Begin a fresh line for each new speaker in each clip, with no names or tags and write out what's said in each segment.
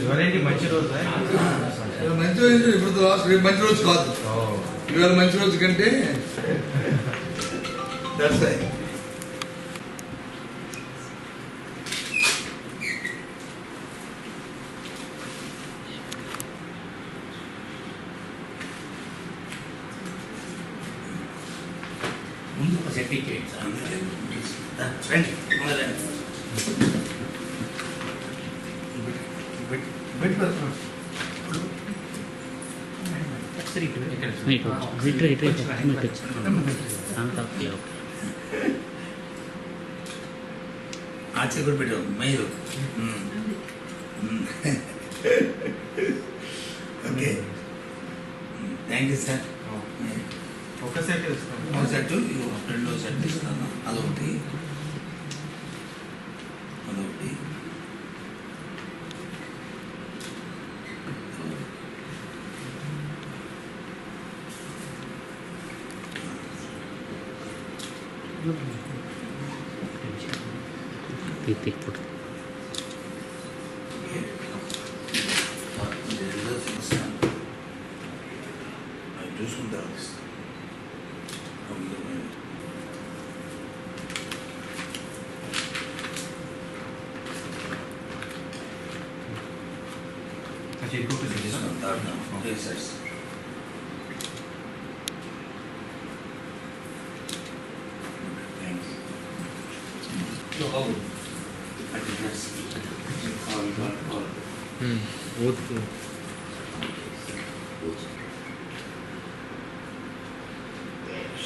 ఎవరేంటి మంచి రోజు
ఇవాళ మంచి రోజు ఇప్పుడు లాస్ట్ రేపు మంచి రోజు కాదు ఇవాళ మంచి రోజు కంటే దట్స్
ఓకే
ఆచే కూడా పెట్టావు మీరు. ఓకే థ్యాంక్ యూ సార్
ఒక సెట్
ఒక సెట్ రెండో సెట్ ఇస్తాను. అదొకటి. అదొకటి.
తీతి ఫోటో
ఓకే. రెండో సెట్ ఇస్తాను అది చూసుకున్న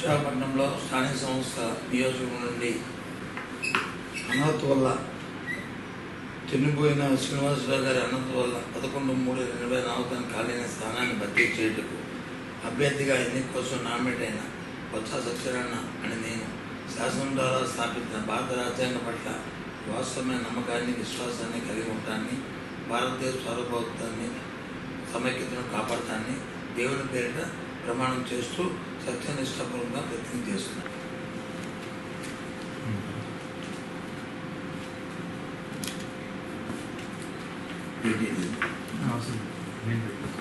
విశాఖపట్నంలో స్థానిక సంస్థ నియోజకవర్గం నుండి అనాథ వల్ల చనిపోయిన శ్రీనివాసరావు గారి అనాథ వల్ల పదకొండు మూడు రెండు వేల ఖాళీ ఖాళీన స్థానాన్ని భర్తీ చేయుటకు అభ్యర్థిగా ఎన్నిక కోసం నామినేట్ అయిన బొత్స సత్యనారాయణ అని నేను శాసనం ద్వారా స్థాపించిన భారత రాజ్యాంగం పట్ల వాస్తవమైన నమ్మకాన్ని విశ్వాసాన్ని కలిగి ఉంటాన్ని భారతదేశ సార్వభౌత్వాన్ని సమైక్యతను కాపాడటాన్ని దేవుని పేరిట ప్రమాణం చేస్తూ సత్యనిష్టపూర్వకంగా ప్రతిజ్ఞ చేస్తున్నాను ఇది
అవసరం నేను పెడతాను.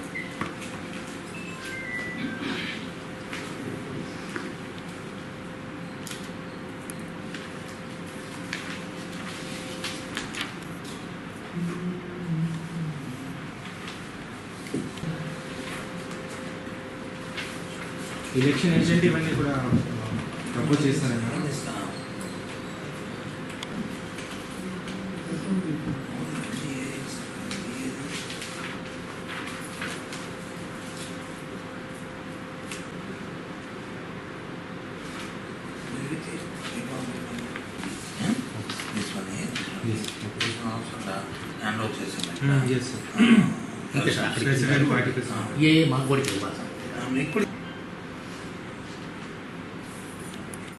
ఎలక్షన్ ఏజెంట్ ఇవన్నీ కూడా ప్రపోజ్ చేస్తారన్నా
హ్యాండ్ ఓవర్
సార్ ఏ మాకు కూడా